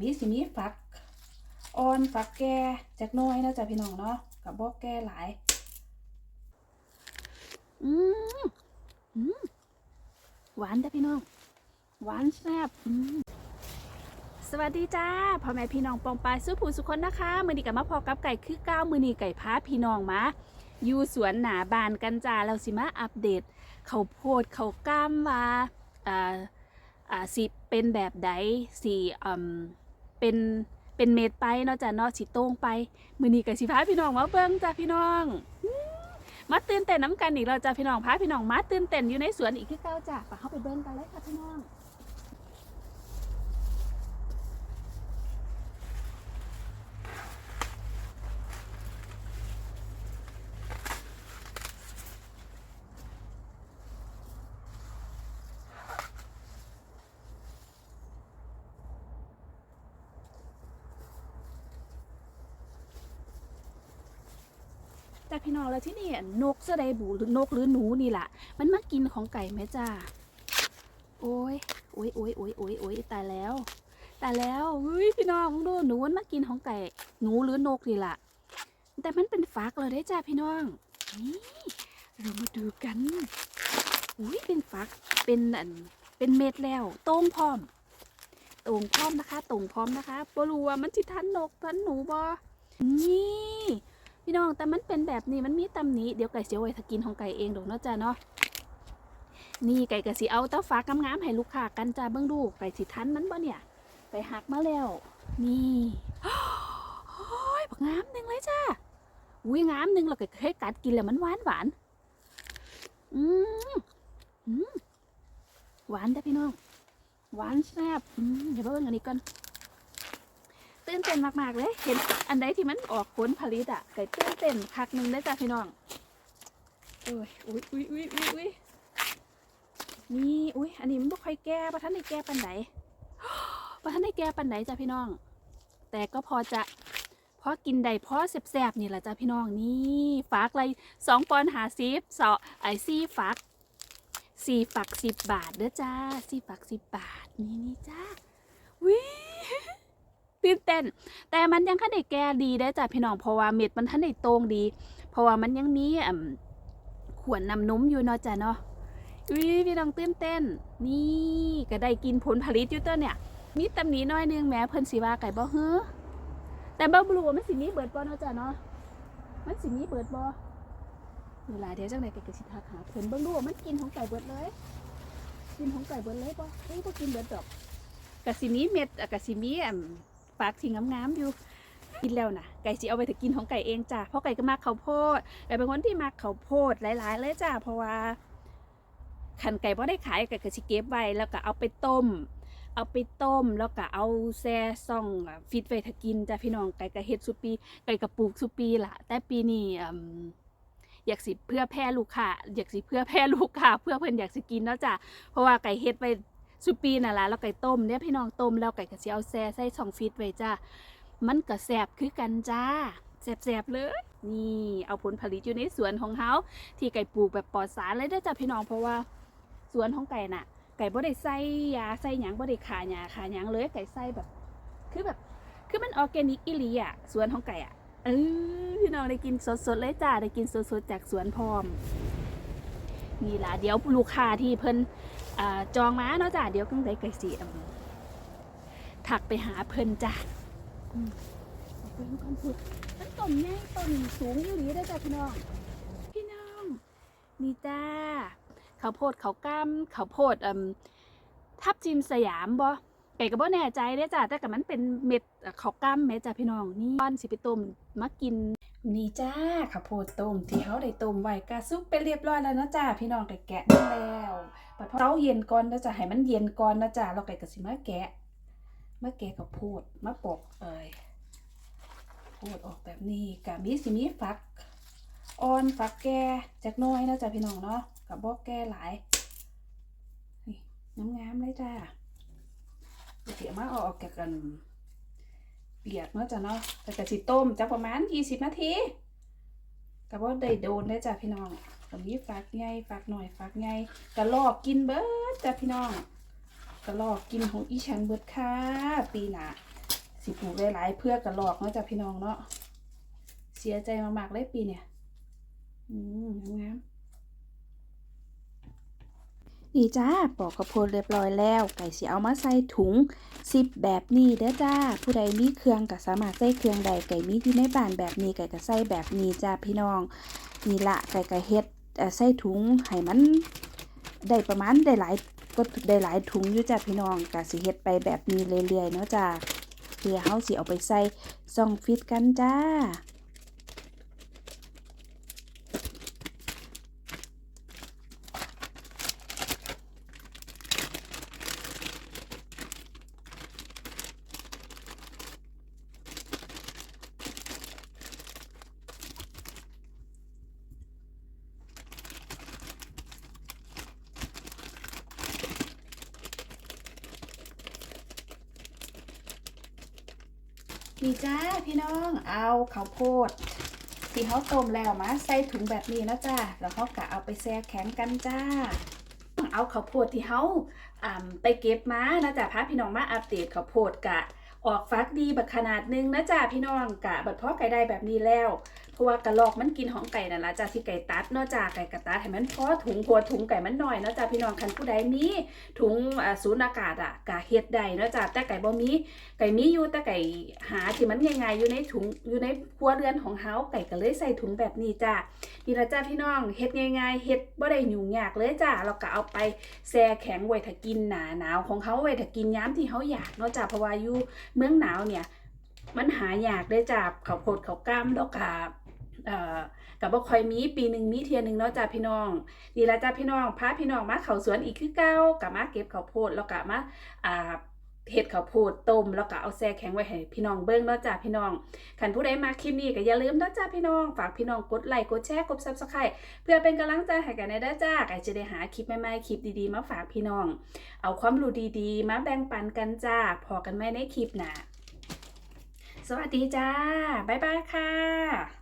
มีสิมีฝักอ่อนฝักแก่จักน้อยนะจ๊ะพี่น้องเนาะกับบ่แก่หลาย อืมอืมหวานจ้ะพี่น้อง หวานแซ่บอืมสวัสดีจ้าพ่อแม่พี่น้องปองปายสู้ผู้สุคนนะคะมือนี้กับมาพอกับไก่คือก้าวมือนี้ไก่พาพี่น้องมาอยู่สวนหนาบานกันจ้าเราสิมาอัปเดตเขาโพดเขาก้ามว่าอ่าอ่าสิเป็นแบบใดสิอืม เป็นเป็นเม็ดไปเนาะจ้ะเนาะสิโต้งไป มือนี้กับสิพาพี่น้องมาเบิ่งจ้ะพี่น้องมาตื่นเต้นน้ำกันอีกเราจ้ะพี่น้องพาพี่น้องมาตื่นเต้นอยู่ในสวนอีกคือเก้าจ้ะไปเข้าไปเบิ่งกันเลยค่ะพี่น้อง จ้าพี่น้องแล้วที่นี่นกเสดบูหรือนกหรือหนูนี่แหละมันมากินของไก่ไหมจ้าโอ้ยโอ้ยโอ้ยโอ้ยโอ้ยโอ้ยตายแล้วตายแล้วเฮ้ยพี่น้องดูหนูมันมากินของไก่หนูหรือนกนี่แหละแต่มันเป็นฟักเลยได้จ้าพี่น้องนี่เรามาดูกันอุ้ยเป็นฟักเป็นอันเป็นเม็ดแล้วโต้งพร้อมโต้งพร้อมนะคะโต้งพร้อมนะคะบ่รู้ว่ามันสิทันนกทันหนูบ่นี่ พี่น้องแต่มันเป็นแบบนี้มันมีตำหนี้เดี๋ยวไก่เสียวไว้ถ้ากินของไก่เองดอกเนาะจ้าเนาะนี่ไก่กะสิเอาเต้าฟ้ากำงามให้ลูกค้ากันจ้าเบิ่งดูไก่สิทันมันบ่เนี่ยไก่หักมาแล้วนี่โอ้ยบักงามหนึ่งเลยจ้าอุ้ยงามหนึ่งเราก็เคยกัดกินแล้วมันหวานหวานอืมอืมหวานจ้ะพี่น้องหวานแซ่บอืมเดี๋ยวมาเบิ่งอันนี้ก่อน ตื่นเต้นมากๆเลย เห็นอันใดที่มันออกผลผลิตอะไก่ตื่นเต้นคักหนึ่งได้จ้ะพี่น้องโอ้ยอุ้ยอุ้ยอุ้ยอุ้ยอุ้ยนี่อุ้ยอันนี้มันบ่ค่อยแก่ปะท่านได้แก่ปันไหนปะท่านได้แก่ปันไหนจ้ะพี่น้อง แต่ก็พอจะพอกินได้พอแสบๆนี่แหละจ้ะพี่น้องนี่ฝากอะไรสองปอนหาซิฟสอไอซี่ฝักสี่ฝักสิบบาทเด้อจ้าสี่ฝักสิบบาทนี่นี่จ้าวิ ตื่นเต้น แต่มันยังคันได้แก่ดีได้จ้ะพี่น้องเพราะว่าเม็ดมันทันได้ตรงดี เพราะว่ามันยังมีขวดนำนมอยู่เนาะจ้ะเนาะวิพี่น้องตื่นเต้น นี่ก็ได้กินผลผลิตอยู่ตัวเนี่ย มีตำหนิน้อยนึงแม้เพิ่นสิว่าไก่บ่เฮ้อแต่บ่รู้ว่มันสิมีเบิดบ่เนาะจ้ะเนาะมันสิมีเบิดบ่เวลาเดี๋ยวจังได๋ไก่ก็สิทักหาเพิ่นเบิ่งดูว่ามันกินของไก่เบิดเลย กินของไก่เบิดเลยบ่เฮ้ยบ่กินเบิดดอกกะสิมีเม็ดอะกะสิมี อ่ำฝากที่งามๆอยู่ กินแล้วนะไก่สิเอาไปถึงกินของไก่เองจ้ะเพราะไก่ก็มักข้าวโพดไก่เป็นคนที่มักข้าวโพดหลาย ๆ เลยจ้ะเพราะว่าขันไก่พอได้ขายไก่ก็สิเก็บไว้แล้วก็เอาไปต้ม เอาไปต้มแล้วก็เอาแซ่ซ่องฟิตไว้ถ้ากินจ้ะพี่น้องไก่ก็เฮ็ดสุปี ไก่ก็ปลูกสุปีล่ะ แต่ปีนี้อยากสิเพื่อแพร่ลูกค้าอยากสิเพื่อแพร่ลูกค้าเพื่อเพิ่อนอยากสิกินเนาะจ้ะเพราะว่าไก่เฮ็ดไว้ สุปีน่ะล่ะแล้วไก่ต้มเนี่ยพี่น้องต้มแล้วไก่ก็สิเอาแซ่ใส่ช่องฟิตไว้จ้ามันก็แสบคือกันจ้าแสบๆเลย นี่เอาผลผลิตอยู่ในสวนของเฮาที่ไก่ปลูกแบบปลอดสารเลยเด้จ้าพี่น้องเพราะว่าสวนของไก่น่ะ ไก่บ่ได้ใส่ยาใส่หยังบ่ได้ขาหญ้าขาหยังเลยไก่ใส่แบบ คือแบบคือมันออร์แกนิกอีหลีอะสวนของไก่อะเออพี่น้องได้กินสดๆเลยจ้าได้กินสดๆจากสวนพร้อมนี่ล่ะเดี๋ยวลูกค้าที่เพิ่น จองมาเนาะจ้ะเดี๋ยวกังได้ไก่สีอืมถักไปหาเพิ่นจ้ะอืมไปเพิ่นก่อนพุดมันต้นใหญ่ต้นสูงอยู่นี้ได้อจ้ะพี่น้อง พี่น้องนี่จ้าข้าวโพดข้าวก้ำข้าวโพดอืมทับจิมสยามบ่ไก่ก็บ่แน่ใจเด้อจ้ะแต่ก็มันเป็นเม็ดเอ่อข้าวก้ำแม่จ้ะพี่น้องนี่ป้อนสิไปต้มมากิน นี่จ้าข้าวโพดต้มที่เขาได้ต้มไว้กะซุปไปเรียบร้อยแล้วนะจ้าพี่น้องก็แกะมาแล้วปัดเพราเย็นก่อนนะจ๊ะให้มันเย็นก่อนนะจ๊ะเราไก่กสิมาแกะมาแกะกับพูดมาปอกเอ่ยพูดออกแบบนี้กะมีสิมีฟักอ่อนฟักแก่จักน้อยนะจ๊ะพี่น้องเนาะกับบอกแก่หลายนี่งามๆเลยจ้าเดี๋ยวมาเอาออกแกะกัน เปียกเนาะจ้ะเนาะแต่กะสิต้มจักประมาณ20นาทีกับว่าได้โดนได้จ้ะพี่น้องก็มีฝากใหญ่ฝากหน่อยฝากใหญ่กะลอกกินเบิดจ้ะพี่น้องกะลอกกินของอีฉันเบิดค่ะปีหนาสิปลูกหลายเพื่อกะลอกเนาะจ้ะพี่น้องเนาะเสียใจมากๆเลยปีเนี่ยอืมงาม นี่จ้าปอกกระโพดเรียบร้อยแล้ว ไก่สิเอามาใส่ถุงสิบแบบนี้เด้อจ้า ผู้ใดมีเครื่องก็สามารถใส่เครื่องใดไก่มีอยู่ในบ้านแบบนี้ไก่ก็ใส่แบบนี้จ้าพี่น้องนี่ละไก่ก็เฮ็ดใส่ถุงให้มันได้ประมาณได้หลายก็ได้หลายถุงอยู่จ้าพี่น้องก็สิเฮ็ดไปแบบนี้เรื่อยๆเนาะจ้าเพื่อเฮาสิเอาไปใส่ซองฟิตกันจ้า นี่จ้าพี่น้องเอาข้าวโพดที่เขาต้มแล้วมาใส่ถุงแบบนี้นะจ้าแล้วเขากะเอาไปแช่แข็งกันจ้า เอาข้าวโพดที่เขาไปเก็บมานะจ้าพาพี่น้องมาอัปเดตข้าวโพดกะออกฟักดีแบบขนาดหนึงนะจ้าพี่น้องกะบัดพ่อไก่ได้แบบนี้แล้วเพราะว่ากระลอกมันกินของไก่นั่นละจ้าที่ไก่ตัดเนาะจ้าไก่กระตัดให้มันพอถุงหัวถุงไก่มันหน่อยเนาะจ้าพี่น้องคันผู้ใดมีถุงอ่าสูญอากาศอะกะเฮ็ดได้เนาะจ้าแต่ไก่บ่มีไก่มีอยู่แต่ไก่หาที่มันง่ายๆอยู่ในถุงอยู่ในครัวเรือนของเฮาไก่ก็เลยใส่ถุงแบบนี้จ้านี่ละจ้าพี่น้องเฮ็ดง่ายๆเฮ็ดบ่ได้ยุ่งยากเลยจ้าเราก็เอาไปแช่แข็งไว้ถ้ากินหนาหนาวของเฮาไว้ถ้ากินย้ำที่เฮาอยากเนาะจ้าเพราะว่าอยู่เมืองหนาวเนี่ยมันหายากได้จ้าข้าโพดข้ากล้ามดอกกาเอ่อ กับบ่ค่อยมีปีหนึ่งมีเทียหนึงเนาะจ้าพี่น้องนี่ละจ้าพี่น้องพาพี่น้องมาเขาสวนอีกคือเก่ากับมาเก็บข้าวโพดแล้วก็มาอ่าเห็ดข้าวโพดต้มแล้วก็เอาแช่แข็งไว้ให้พี่น้องเบิ่งเนาะจ้าพี่น้องคันผู้ใดมาคลิปนี้ก็อย่าลืมเนาะจ้าพี่น้อง ฝากพี่น้องกดไลค์กดแชร์กด Subscribe เพื่อเป็นกำลังใจให้กันในด้จ้าก็จะได้หาคลิปใหม่ๆคลิปดีๆ มาฝากพี่น้อง เอาความรู้ดีๆ มาแบ่งปันกันจ้าพอกันไหมในคลิปหน้าสวัสดีจ้าบ๊ายบายค่ะ